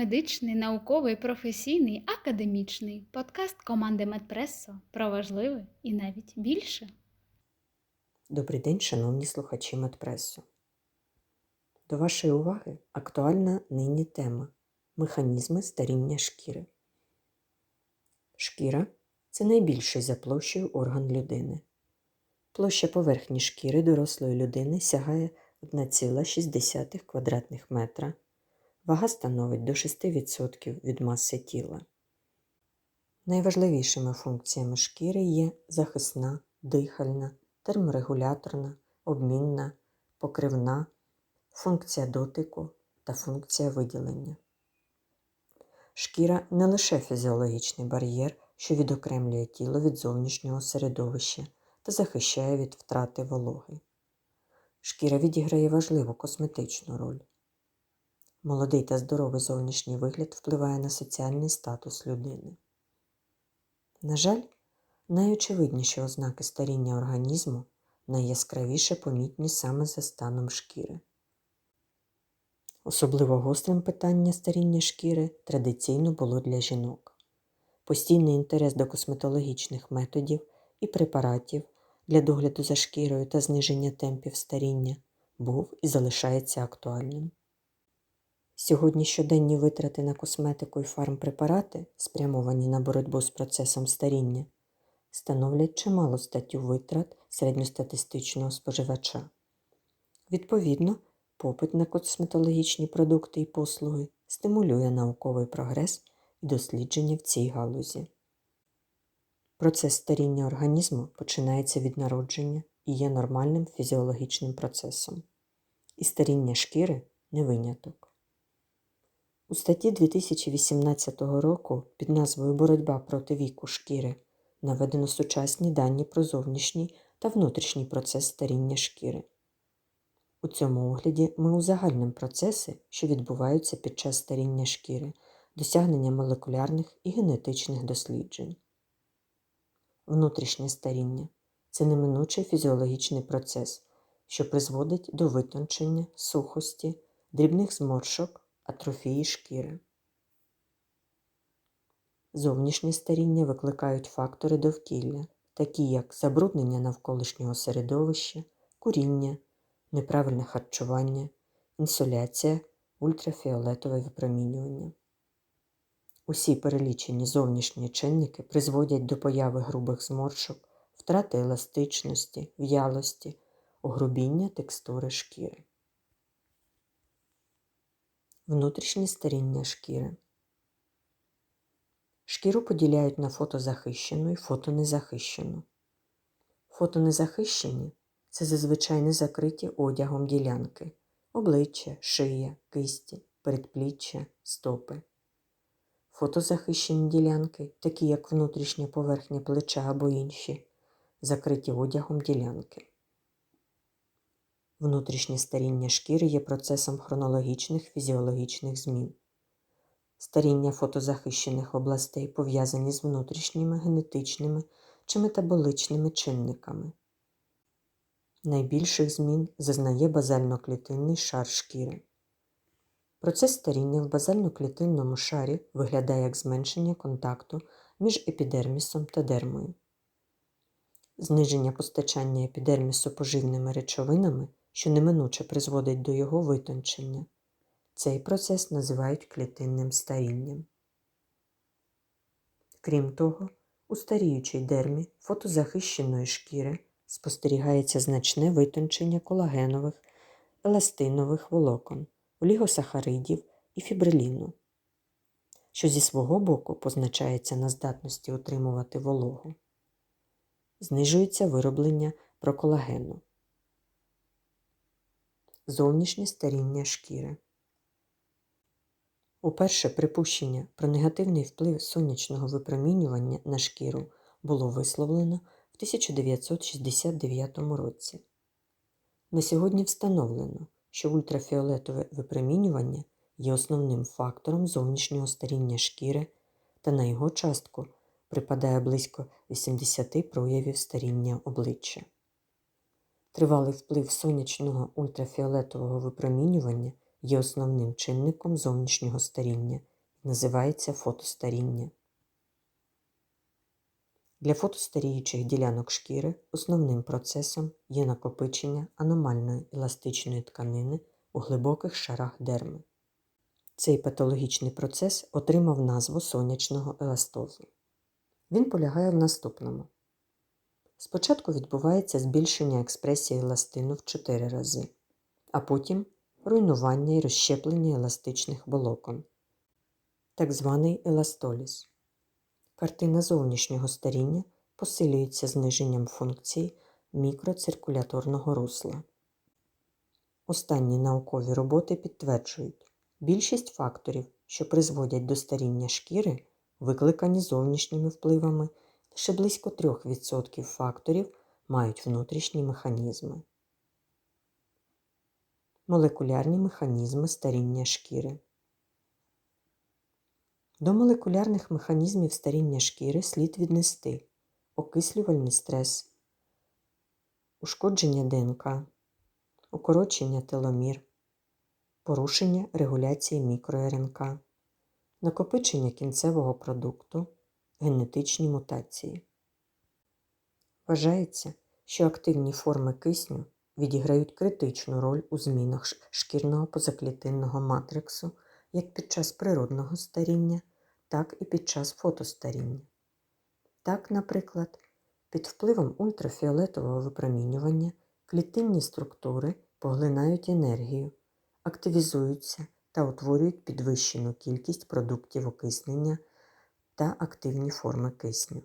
Медичний, науковий, професійний, академічний подкаст команди Медпресо про важливе і навіть більше. Добрий день, шановні слухачі Медпресу. До вашої уваги актуальна нині тема механізми старіння шкіри. Шкіра це найбільший за площею орган людини. Площа поверхні шкіри дорослої людини сягає 1,6 квадратних метра. Вага становить до 6% від маси тіла. Найважливішими функціями шкіри є захисна, дихальна, терморегуляторна, обмінна, покривна, функція дотику та функція виділення. Шкіра не лише фізіологічний бар'єр, що відокремлює тіло від зовнішнього середовища та захищає від втрати вологи. Шкіра відіграє важливу косметичну роль. Молодий та здоровий зовнішній вигляд впливає на соціальний статус людини. На жаль, найочевидніші ознаки старіння організму найяскравіше помітні саме за станом шкіри. Особливо гострим питання старіння шкіри традиційно було для жінок. Постійний інтерес до косметологічних методів і препаратів для догляду за шкірою та зниження темпів старіння був і залишається актуальним. Сьогодні щоденні витрати на косметику і фармпрепарати, спрямовані на боротьбу з процесом старіння, становлять чималу статтю витрат середньостатистичного споживача. Відповідно, попит на косметологічні продукти і послуги стимулює науковий прогрес і дослідження в цій галузі. Процес старіння організму починається від народження і є нормальним фізіологічним процесом. І старіння шкіри не виняток. У статті 2018 року під назвою Боротьба проти віку шкіри наведено сучасні дані про зовнішній та внутрішній процес старіння шкіри. У цьому огляді ми узагальнимо процеси, що відбуваються під час старіння шкіри, досягнення молекулярних і генетичних досліджень. Внутрішнє старіння це неминучий фізіологічний процес, що призводить до витончення, сухості, дрібних зморшок атрофії шкіри. Зовнішнє старіння викликають фактори довкілля, такі як забруднення навколишнього середовища, куріння, неправильне харчування, інсоляція, ультрафіолетове випромінювання. Усі перелічені зовнішні чинники призводять до появи грубих зморшок, втрати еластичності, в'ялості, огрубіння текстури шкіри. Внутрішнє старіння шкіри. Шкіру поділяють на фотозахищену і фотонезахищену. Фотонезахищені це зазвичай не закриті одягом ділянки, обличчя, шия, кисті, передпліччя, стопи. Фотозахищені ділянки, такі як внутрішня поверхня плеча або інші, закриті одягом ділянки. Внутрішнє старіння шкіри є процесом хронологічних фізіологічних змін. Старіння фотозахищених областей пов'язані з внутрішніми генетичними чи метаболичними чинниками. Найбільших змін зазнає базально-клітинний шар шкіри. Процес старіння в базально-клітинному шарі виглядає як зменшення контакту між епідермісом та дермою. Зниження постачання епідермісу поживними речовинами що неминуче призводить до його витончення. Цей процес називають клітинним старінням. Крім того, у старіючій дермі фотозахищеної шкіри спостерігається значне витончення колагенових, еластинових волокон, олігосахаридів і фібриліну, що зі свого боку позначається на здатності утримувати вологу. Знижується вироблення проколагену зовнішнє старіння шкіри. Уперше припущення про негативний вплив сонячного випромінювання на шкіру було висловлено в 1969 році. На сьогодні встановлено, що ультрафіолетове випромінювання є основним фактором зовнішнього старіння шкіри та на його частку припадає близько 80 проявів старіння обличчя. Тривалий вплив сонячного ультрафіолетового випромінювання є основним чинником зовнішнього старіння називається фотостаріння. Для фотостаріючих ділянок шкіри основним процесом є накопичення аномальної еластичної тканини у глибоких шарах дерми. Цей патологічний процес отримав назву сонячного еластозу. Він полягає в наступному. Спочатку відбувається збільшення експресії еластину в 4 рази, а потім руйнування і розщеплення еластичних волокон, так званий еластоліз. Картина зовнішнього старіння посилюється зниженням функції мікроциркуляторного русла. Останні наукові роботи підтверджують, більшість факторів, що призводять до старіння шкіри, викликані зовнішніми впливами, лише близько 3% факторів мають внутрішні механізми. Молекулярні механізми старіння шкіри. До молекулярних механізмів старіння шкіри слід віднести окислювальний стрес, ушкодження ДНК, укорочення теломір, порушення регуляції мікроРНК, накопичення кінцевого продукту, генетичні мутації. Вважається, що активні форми кисню відіграють критичну роль у змінах шкірного позаклітинного матриксу як під час природного старіння, так і під час фотостаріння. Так, наприклад, під впливом ультрафіолетового випромінювання клітинні структури поглинають енергію, активізуються та утворюють підвищену кількість продуктів окиснення та активні форми кисню.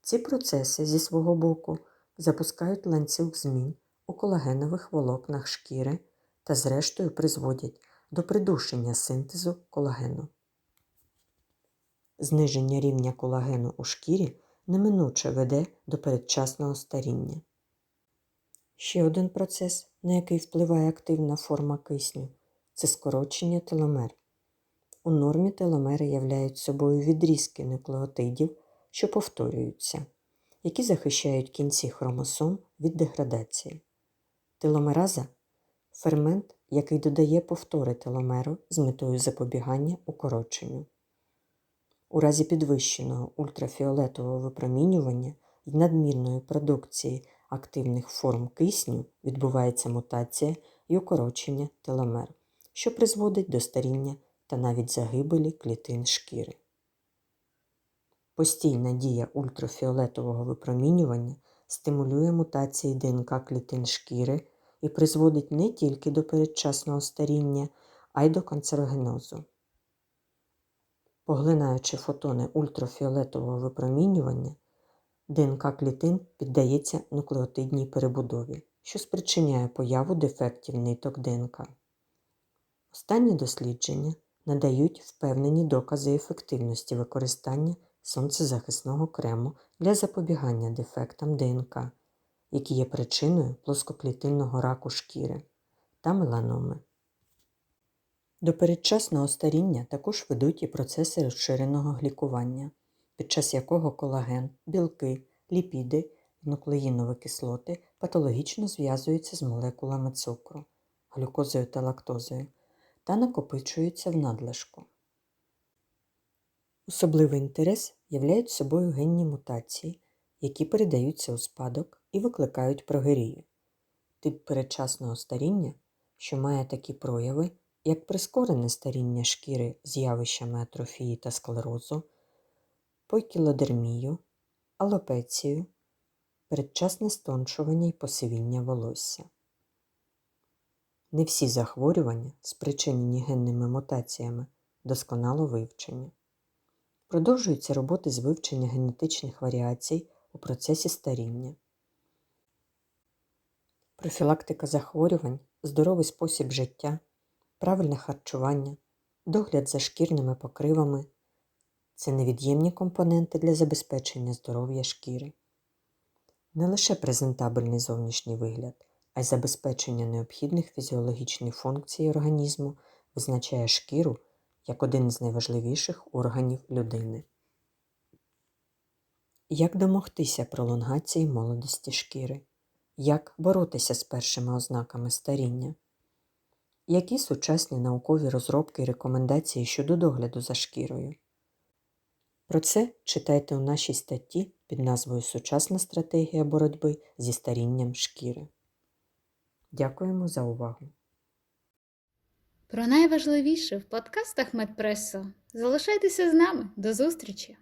Ці процеси зі свого боку запускають ланцюг змін у колагенових волокнах шкіри та зрештою призводять до придушення синтезу колагену. Зниження рівня колагену у шкірі неминуче веде до передчасного старіння. Ще один процес, на який впливає активна форма кисню, це скорочення теломер. У нормі теломери являють собою відрізки нуклеотидів, що повторюються, які захищають кінці хромосом від деградації. Теломераза фермент, який додає повтори теломеру з метою запобігання укороченню. У разі підвищеного ультрафіолетового випромінювання і надмірної продукції активних форм кисню відбувається мутація і укорочення теломер, що призводить до старіння та навіть загибелі клітин шкіри. Постійна дія ультрафіолетового випромінювання стимулює мутації ДНК клітин шкіри і призводить не тільки до передчасного старіння, а й до канцерогенозу. Поглинаючи фотони ультрафіолетового випромінювання, ДНК клітин піддається нуклеотидній перебудові, що спричиняє появу дефектів ниток ДНК. Останні дослідження надають впевнені докази ефективності використання сонцезахисного крему для запобігання дефектам ДНК, які є причиною плоскоклітинного раку шкіри та меланоми. До передчасного старіння також ведуть і процеси розширеного глікування, під час якого колаген, білки, ліпіди і нуклеїнові кислоти патологічно зв'язуються з молекулами цукру, глюкозою та лактозою та накопичуються в надлишку. Особливий інтерес являють собою генні мутації, які передаються у спадок і викликають прогерію. Тип передчасного старіння, що має такі прояви, як прискорене старіння шкіри з явищами атрофії та склерозу, пойкілодермію, алопецію, передчасне стончування і посивіння волосся. Не всі захворювання, спричинені генними мутаціями, досконало вивчені. Продовжуються роботи з вивчення генетичних варіацій у процесі старіння. Профілактика захворювань, здоровий спосіб життя, правильне харчування, догляд за шкірними покривами це невід'ємні компоненти для забезпечення здоров'я шкіри. Не лише презентабельний зовнішній вигляд, а й забезпечення необхідних фізіологічних функцій організму визначає шкіру як один з найважливіших органів людини. Як домогтися пролонгації молодості шкіри? Як боротися з першими ознаками старіння? Які сучасні наукові розробки і рекомендації щодо догляду за шкірою? Про це читайте у нашій статті під назвою Сучасна стратегія боротьби зі старінням шкіри. Дякуємо за увагу! Про найважливіше в подкастах Медпресо. Залишайтеся з нами. До зустрічі!